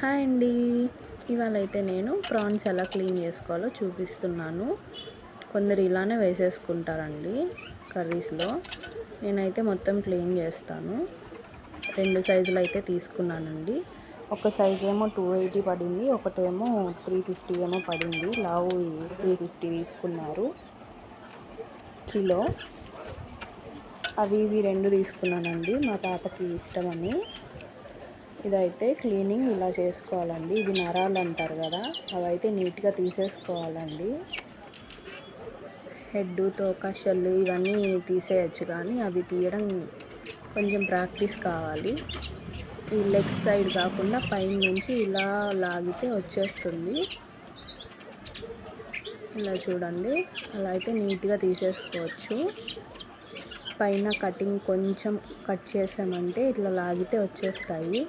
Hi అండి. ఇవాళ అయితే నేను ప్రాన్స్ ఎలా క్లీన్ చేసుకోవాలో చూపిస్తున్నాను. కొందరు ఇలానే వేసేసుకుంటారండి కర్రీస్లో. నేనైతే మొత్తం క్లీన్ చేస్తాను. రెండు సైజులు అయితే తీసుకున్నానండి. ఒక సైజ్ ఏమో టూ ఎయిటీ పడింది ఒకటేమో త్రీ ఫిఫ్టీ ఏమో పడింది. లావు త్రీ ఫిఫ్టీ తీసుకున్నారు. కిలో. అవి ఇవి రెండు తీసుకున్నానండి మా పాపకి ఇష్టమని. ఇదైతే క్లీనింగ్ ఇలా చేసుకోవాలండి. ఇది నరాలు అంటారు కదా అవైతే నీట్గా తీసేసుకోవాలండి. హెడ్ తోక షెల్ ఇవన్నీ తీసేయచ్చు కానీ అవి తీయడం కొంచెం ప్రాక్టీస్ కావాలి. ఈ లెగ్ సైడ్ కాకుండా పైన నుంచి ఇలా లాగితే వచ్చేస్తుంది. ఇలా చూడండి అలా అయితే నీట్గా తీసేసుకోవచ్చు. పైన కటింగ్ కొంచెం కట్ చేసామంటే ఇట్లా లాగితే వచ్చేస్తాయి.